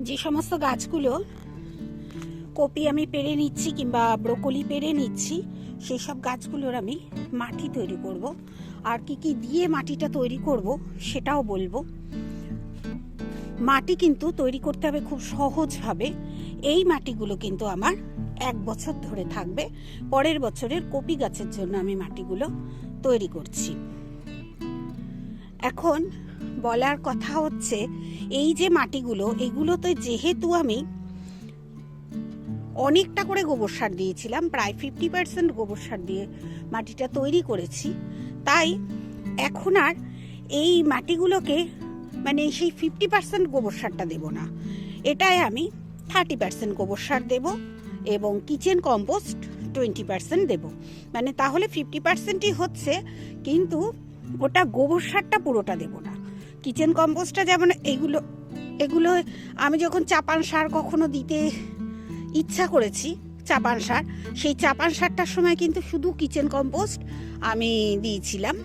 যে সমস্ত গাছগুলো কপি আমি পেরে নিচ্ছি কিংবা ব্রোকলি পেরে নিচ্ছি সেই সব গাছগুলোর আমি মাটি তৈরি করব। আর কি কি দিয়ে মাটিটা তৈরি করব সেটাও বলব। মাটি কিন্তু তৈরি করতে হবে খুব সহজভাবে। এই মাটিগুলো কিন্তু আমার এক বছর ধরে থাকবে। পরের বছরের কপি গাছের জন্য আমি মাটিগুলো তৈরি করছি। এখন বলার কথা হচ্ছে, এই যে মাটিগুলো, এগুলোতে যেহেতু আমি অনেকটা করে গোবর সার দিয়েছিলাম, প্রায় ফিফটি পার্সেন্ট গোবর সার দিয়ে মাটিটা তৈরি করেছি, তাই এখন আর এই মাটিগুলোকে মানে সেই ফিফটি পার্সেন্ট গোবর সারটা দেবো না। এটাই আমি থার্টি পার্সেন্ট গোবর সার দেবো এবং কিচেন কম্পোস্ট টোয়েন্টি পার্সেন্ট দেবো। মানে তাহলে ফিফটি পার্সেন্টই হচ্ছে, কিন্তু ওটা গোবর সারটা পুরোটা দেবো না। কিচেন কম্পোস্টটা যেমন এগুলো এগুলো আমি যখন চাপান সার কখনো দিতে ইচ্ছা করেছি, চাপান সার, সেই চাপান সারটার সময় কিন্তু শুধু কিচেন কম্পোস্ট আমি দিয়েছিলাম।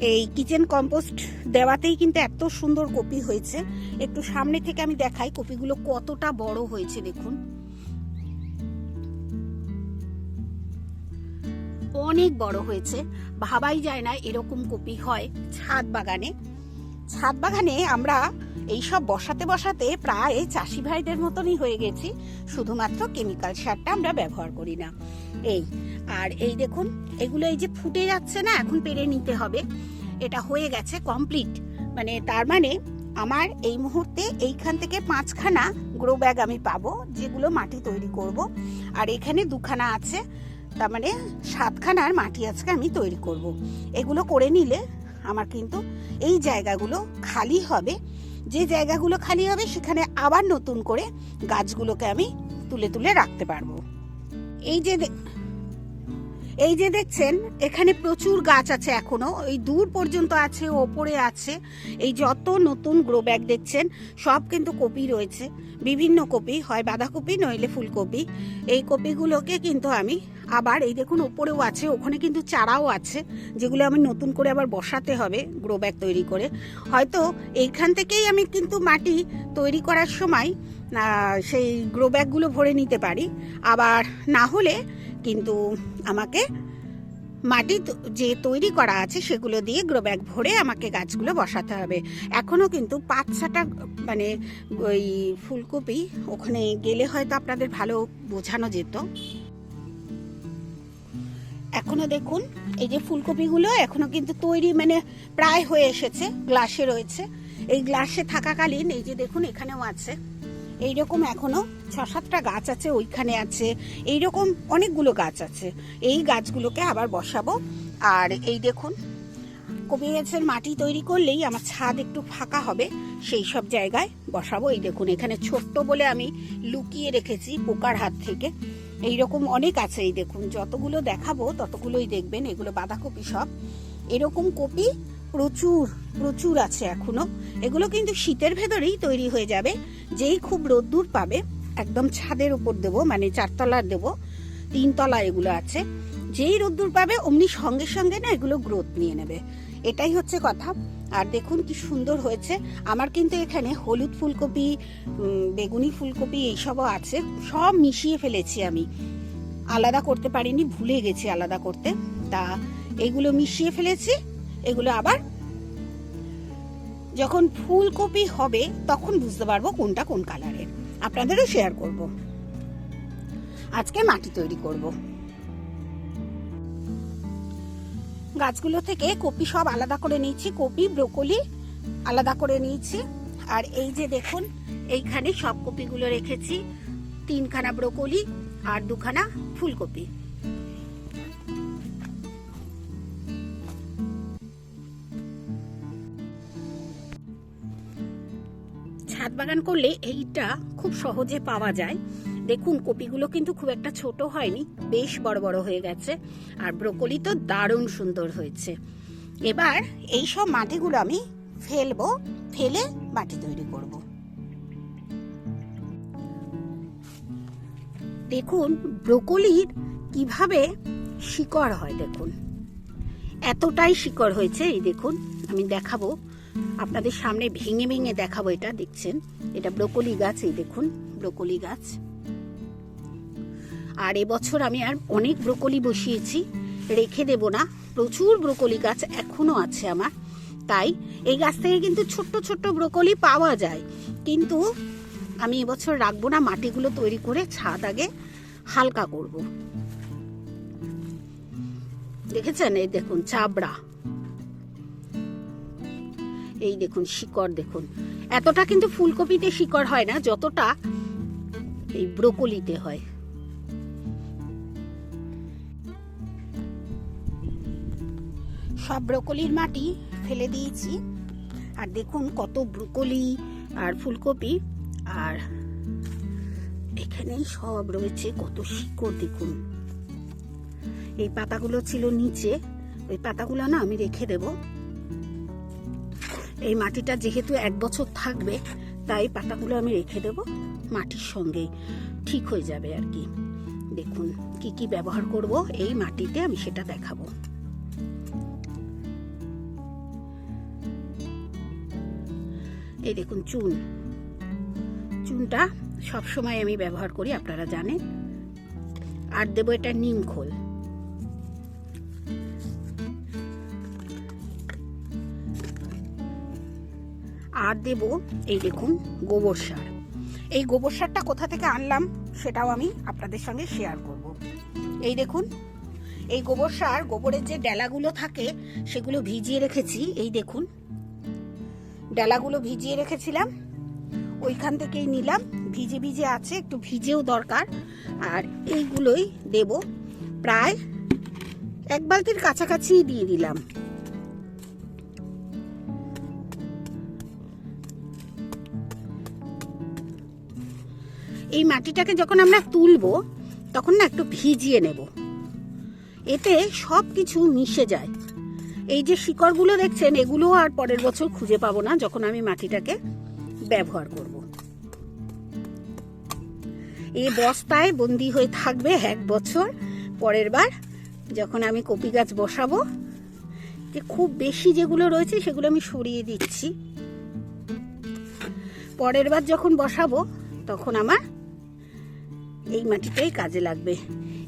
এই কিচেন কম্পোস্ট দেওয়াতেই কিন্তু এত সুন্দর কপি হয়েছে। একটু সামনে থেকে আমি দেখাই কপিগুলো কতটা বড় হয়েছে দেখুন। অনেক বড় হয়েছে। ভাবাই যায় না এরকম কপি হয় ছাদ বাগানে। ছাদ বাগানে আমরা এইসব বসাতে বসাতে প্রায় চাষি ভাইদের মতনই হয়ে গেছি। শুধুমাত্র কেমিক্যাল সারটা আমরা ব্যবহার করি না। এই, আর এই দেখুন, এগুলো এই যে ফুটে যাচ্ছে না, এখন পেরে নিতে হবে। এটা হয়ে গেছে কমপ্লিট মানে তার মানে আমার এই মুহূর্তে এইখান থেকে পাঁচখানা গ্রো ব্যাগ আমি পাবো, যেগুলো মাটি তৈরি করব। আর এখানে দুখানা আছে। তার মানে সাতখানার মাটি আজকে আমি তৈরি করব। এগুলো করে নিলে আমার কিন্তু এই জায়গাগুলো খালি হবে। যে জায়গাগুলো খালি হবে, সেখানে আবার নতুন করে গাছগুলোকে আমি তুলে তুলে রাখতে পারব। এই যে এই যে দেখছেন, এখানে প্রচুর গাছ আছে এখনও। এই দূর পর্যন্ত আছে, ওপরে আছে। এই যত নতুন গ্রো ব্যাগ দেখছেন, সব কিন্তু কপি রয়েছে। বিভিন্ন কপি, হয় বাঁধাকপি, নইলে ফুলকপি। এই কপিগুলোকে কিন্তু আমি আবার এই দেখুন, ওপরেও আছে, ওখানে কিন্তু চারাও আছে, যেগুলো আমি নতুন করে আবার বসাতে হবে গ্রো ব্যাগ তৈরি করে। হয়তো এইখান থেকেই আমি কিন্তু মাটি তৈরি করার সময় সেই গ্রো ব্যাগগুলো ভরে নিতে পারি। আবার না হলে কিন্তু আমাকে মাটি যে তৈরি করা আছে, সেগুলো দিয়ে গ্রো ব্যাগ ভরে আমাকে গাছগুলো বসাতে হবে। এখনও কিন্তু পাঁচ ছটা মানে ওই ফুলকপি ওখানে গেলে হয়তো আপনাদের ভালো বোঝানো যেত। এখনও দেখুন, এই যে ফুলকপিগুলো এখনও কিন্তু তৈরি মানে প্রায় হয়ে এসেছে, গ্লাসে রয়েছে। এই গ্লাসে থাকাকালীন, এই যে দেখুন এখানেও আছে। এইরকম এখনও ছ সাতটা গাছ আছে, ওইখানে আছে। এইরকম অনেকগুলো গাছ আছে। এই গাছগুলোকে আবার বসাবো। আর এই দেখুন, কপি গাছের মাটি তৈরি করলেই আমার ছাদ একটু ফাঁকা হবে, সেই সব জায়গায় বসাবো। এই দেখুন, এখানে ছোট্ট বলে আমি লুকিয়ে রেখেছি পোকার হাত থেকে। এইরকম অনেক আছে, এই দেখুন, যতগুলো দেখাবো ততগুলোই দেখবেন, এগুলো বাঁধাকপি সব। এরকম কপি প্রচুর প্রচুর আছে এখনও। এগুলো কিন্তু শীতের ভেতরেই তৈরি হয়ে যাবে, যেই খুব রোদ্দুর পাবে, একদম ছাদের উপর দেবো মানে চারতলার দেবো, তিনতলা এগুলো আছে। যেই রোদ্দুর পাবে, অমনি সঙ্গে সঙ্গে না এগুলো গ্রোথ নিয়ে নেবে। এটাই হচ্ছে কথা। আর দেখুন কি সুন্দর হয়েছে। আমার কিন্তু এখানে হলুদ ফুলকপি বেগুনি ফুলকপি এইসবও আছে। সব মিশিয়ে ফেলেছি আমি। আলাদা করতে পারিনি, ভুলে গেছি আলাদা করতে। তা এগুলো মিশিয়ে ফেলেছি, এগুলো আবার যখন ফুলকপি হবে তখন বুঝতে পারব কোনটা কোন কালারের। আপনাদেরও শেয়ার করব। আজকে মাটি তৈরি করব। গাছগুলো থেকে কপি সব আলাদা করে নিয়েছি, কপি, ব্রোকলি আলাদা করে নিয়েছি। আর এই যে দেখুন, এইখানে সব কপিগুলো রেখেছি। তিনখানা ব্রোকলি আর দুখানা ফুলকপি। ছাদ বাগান করলে এইটা খুব সহজে পাওয়া যায়। দেখুন, কপিগুলো কিন্তু খুব একটা ছোট হয়নি, বেশ বড় বড় হয়ে গেছে, আর ব্রোকলি তো দারুণ সুন্দর হয়েছে। এবার এই সব মাটিগুলো আমি ফেলব, ফেলে মাটি তৈরি করব। দেখুন, ব্রোকলির কীভাবে শিকড় হয়, দেখুন। এতটাই শিকড় হয়েছে, এই দেখুন, আমি দেখাবো। আপনাদের সামনে ভেঙে ভেঙে দেখাবো এটা, দেখছেন? এটা ব্রোকলি গাছ, এই দেখুন, ব্রোকলি গাছ। আর এবছর আমি আর অনেক ব্রোকলি বসিয়েছি, রেখে দেব না। প্রচুর ব্রোকলি গাছ এখনও আছে আমার। তাই এই গাছ থেকে কিন্তু ছোট্ট ছোট্ট ব্রোকলি পাওয়া যায়। কিন্তু আমি এবছর রাখব না, মাটিগুলো তৈরি করে ছাদ আগে হালকা করব। দেখেছেন? এই দেখুন, চাবড়া। এই দেখুন, শিকড় দেখুন। এতটা কিন্তু ফুলকপিতে শিকড় হয় না, যতটা এই ব্রোকলিতে হয়। সব ব্রোকলির মাটি ফেলে দিয়েছি। আর দেখুন কত ব্রোকলি আর ফুলকপি। আর এখানেই সব রয়েছে, কত শিকড় দেখুন। এই পাতাগুলো ছিল নিচে, ওই পাতাগুলো না আমি রেখে দেব। এই মাটিটা যেহেতু এক বছর থাকবে, তাই পাতাগুলো আমি রেখে দেব মাটির সঙ্গে। ঠিক হয়ে যাবে আর কি। দেখুন কি কি ব্যবহার করব, এই মাটিতে আমি সেটা দেখাবো। এই দেখুন চুন। চুনটা সব সময় আমি ব্যবহার করি, আপনারা জানেন। আর দেবো এটা নিম খোল। আর দেব এই দেখুন গোবর সার। এই গোবর সারটা কোথা থেকে আনলাম সেটাও আমি আপনাদের সঙ্গে শেয়ার করব। এই দেখুন, এই গোবর সার গোবরের যে ডেলাগুলো থাকে সেগুলো ভিজিয়ে রেখেছি, এই দেখুন। ডালাগুলো ভিজিয়ে রেখেছিলাম। ওইখান থেকেই নিলাম। ভিজে ভিজে আছে, একটু ভিজেও দরকার। আর এইগুলোই দেব। প্রায় এক বালতির কাছাকাছি দিয়ে দিলাম। এই মাটিটাকে যখন আমরা তুলবো, তখন না একটু ভিজিয়ে নেব। এতে সব কিছু মিশে যায়। এই যে শিকড়গুলো দেখছেন, এগুলো আর পরের বছর খুঁজে পাবো না যখন আমি মাটিটাকে ব্যবহার করব। এই বস্তায় বন্দি হয়ে থাকবে এক বছর। পরের বার যখন আমি কপি গাছ বসাবো, যে খুব বেশি যেগুলো রয়েছে সেগুলো আমি সরিয়ে দিচ্ছি। পরের বার যখন বসাবো, তখন আমার এই মাটিটাই কাজে লাগবে।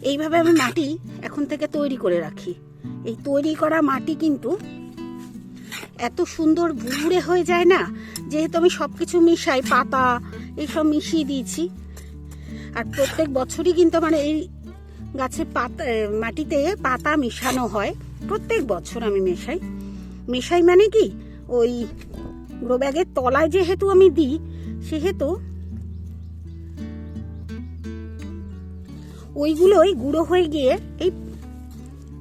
এইভাবে আমি মাটি এখন থেকে তৈরি করে রাখি। এই তৈরি করা মাটি কিন্তু এত সুন্দর ভুড়ে হয়ে যায় না, যেহেতু আমি সব কিছু মিশাই, পাতা, এইসব মিশিয়ে দিয়েছি। আর প্রত্যেক বছরই কিন্তু আমার এই গাছের পাতা মাটিতে পাতা মিশানো হয়। প্রত্যেক বছর আমি মেশাই। মেশাই মানে কি? ওই গ্রো ব্যাগের তলায় যেহেতু আমি দিই, সেহেতু ওইগুলোই গুঁড়ো হয়ে গিয়ে এই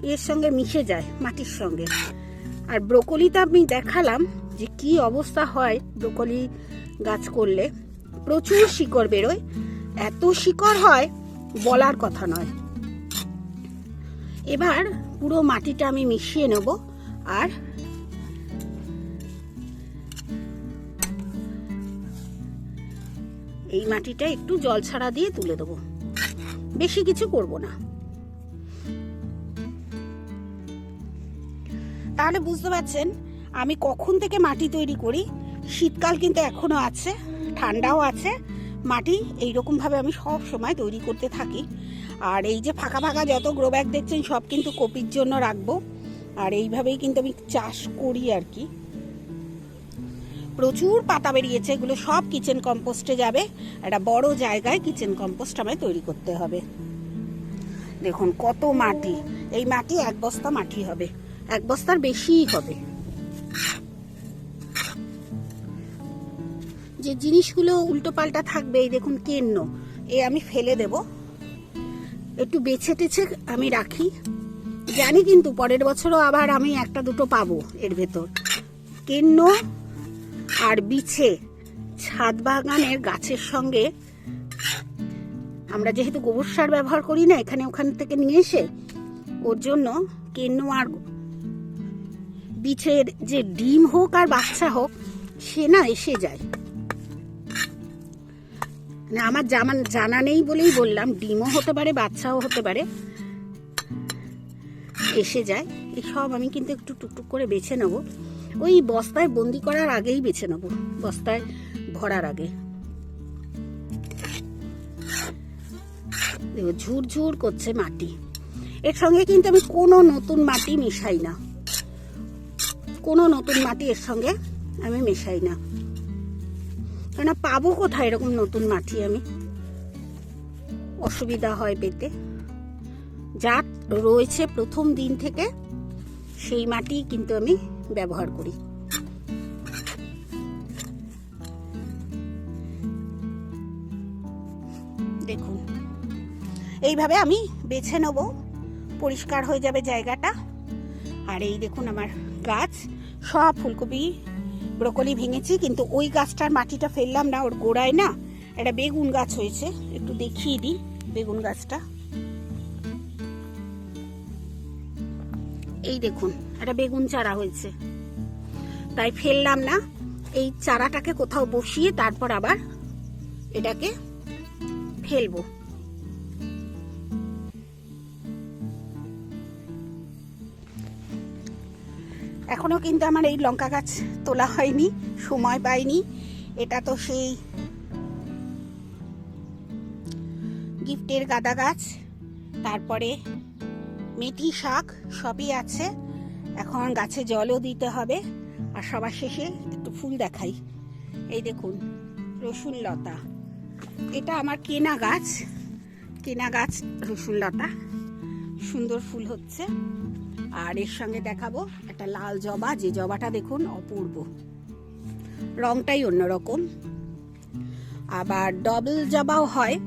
এর সঙ্গে মিশে যায় মাটির সঙ্গে। আর ব্রোকলিতে আমি দেখালাম যে কি অবস্থা হয় ব্রোকলি গাছ করলে। প্রচুর শিকড় বেরোয়। এত শিকড় হয় বলার কথা নয়। এবার পুরো মাটিটা আমি মিশিয়ে নেব আর এই মাটিটা একটু জল ছাড়া দিয়ে তুলে দেবো। বেশি কিছু করব না। তাহলে বুঝতে পারছেন, আমি কখন থেকে মাটি তৈরি করি? শীতকাল কিন্তু এখনও আছে, ঠান্ডাও আছে। মাটি এইরকম ভাবে আমি সব সময় তৈরি করতে থাকি। আর এই যে ফাঁকা ফাঁকা যত গ্রো ব্যাগ দেখছেন, সব কিন্তু কপির জন্য রাখব। আর এইভাবেই কিন্তু আমি চাষ করি আর কি। প্রচুর পাতা বেরিয়েছে, এগুলো সব কিচেন কম্পোস্টে যাবে। একটা বড় জায়গায় কিচেন কম্পোস্ট আমায় তৈরি করতে হবে। দেখুন কত মাটি, এই মাটি এক বস্তা মাটি হবে। এক বস্তার বেশিই হবে। যে জিনিসগুলো উল্টো পাল্টা থাকবে, এই দেখুন কেন্ন, এ আমি ফেলে দেব। একটু বেছে টেছে আমি রাখি। জানি কিন্তু পরের বছরও আবার আমি একটা দুটো পাবো এর ভেতর। কেন্ন আর বিছে ছাদ বাগানের গাছের সঙ্গে। আমরা যেহেতু গোবর সার ব্যবহার করি না, এখানে ওখান থেকে নিয়ে এসে ওর জন্য কেন্ন আর বিছের যে ডিম হোক আর বাচ্চা হোক, সে না এসে যায়। মানে আমার জানা জানা নেই বলেই বললাম, ডিমও হতে পারে, বাচ্চাও হতে পারে। এসে যায়। এই সব আমি কিন্তু একটু টুকটুক করে বেছে নেব। ওই বস্তায় বন্দি করার আগেই বেছে নেব, বস্তায় ভরার আগে। ঝুরঝুর করছে মাটি। এর সঙ্গে কিন্তু আমি কোনো নতুন মাটি মিশাই না। কোনো নতুন মাটি এর সঙ্গে আমি মেশাই না। কেন পাবো কোথায় এরকম নতুন মাটি আমি? অসুবিধা হয় পেতে। যা রয়েছে প্রথম দিন থেকে সেই মাটি কিন্তু আমি ব্যবহার করি। দেখুন, এইভাবে আমি বেছে নেব। পরিষ্কার হয়ে যাবে জায়গাটা। আর এই দেখুন আমার গাছ। সব ফুলকপি, ব্রকলি ভেঙেছি, কিন্তু ওই গাছটার মাটিটা ফেললাম না, ওর গোড়ায় না, একটা বেগুন গাছ হয়েছে, একটু দেখিয়ে দিই বেগুন গাছটা। এই দেখুন, একটা বেগুন চারা হয়েছে। তাই ফেললাম না, এই চারাটাকে কোথাও বসিয়ে তারপর আবার এটাকে ফেলব। এখনও কিন্তু আমার এই লঙ্কা গাছ তোলা হয়নি, সময় পাইনি। এটা তো সেই গিফটের গাঁদা গাছ। তারপরে মেথি শাক সবই আছে। এখন গাছে জলও দিতে হবে আর সবার শেষে একটু ফুল দেখাই। এই দেখুন, রসুন লতা। এটা আমার কেনা গাছ কেনা গাছ রসুন লতা। সুন্দর ফুল হচ্ছে। আর এর সঙ্গে দেখাবো একটা লাল জবা। যে জবাটা দেখুন, অপূর্ব। রংটাই অন্যরকম। আবার ডবল জবাও হয়।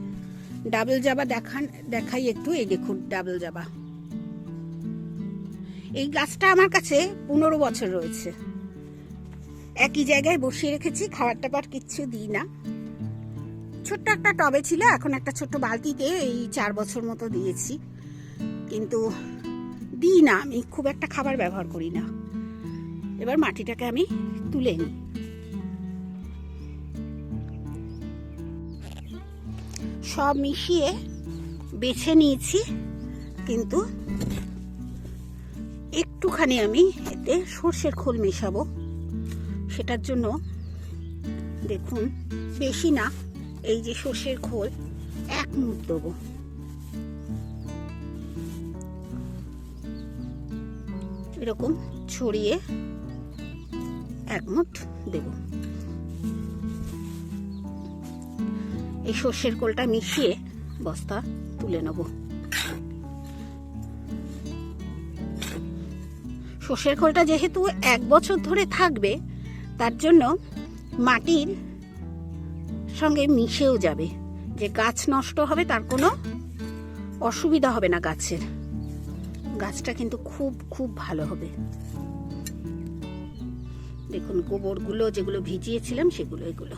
ডাবল জবা দেখান, দেখাই একটু। এই দেখুন ডাবল জবা। এই গাছটা আমার কাছে পনেরো বছর রয়েছে। একই জায়গায় বসিয়ে রেখেছি খাবার টাবার কিচ্ছু দিই না। ছোট্ট একটা টবে ছিল, এখন একটা ছোট্ট বালতিতে এই চার বছর মতো দিয়েছি। কিন্তু দিই না, আমি খুব একটা খাবার ব্যবহার করি না। এবার মাটিটাকে আমি তুলে নিই। সব মিশিয়ে বেছে নিয়েছি, কিন্তু একটুখানি আমি এতে সর্ষের খোল মেশাবো। সেটার জন্য দেখুন, বেশি না, এই যে সর্ষের খোল এক মুঠ দেবো। এরকম ছড়িয়ে এক মুঠ দেব। এই সর্ষের কোলটা মিশিয়ে বস্তা তুলে নেব। সর্ষের খোলটা যেহেতু এক বছর ধরে থাকবে, তার জন্য মাটির সঙ্গে মিশেও যাবে। যে গাছ নষ্ট হবে, তার কোনো অসুবিধা হবে না গাছের। গাছটা কিন্তু খুব খুব ভালো হবে। দেখুন গোবরগুলো যেগুলো ভিজিয়েছিলাম সেগুলো এগুলো।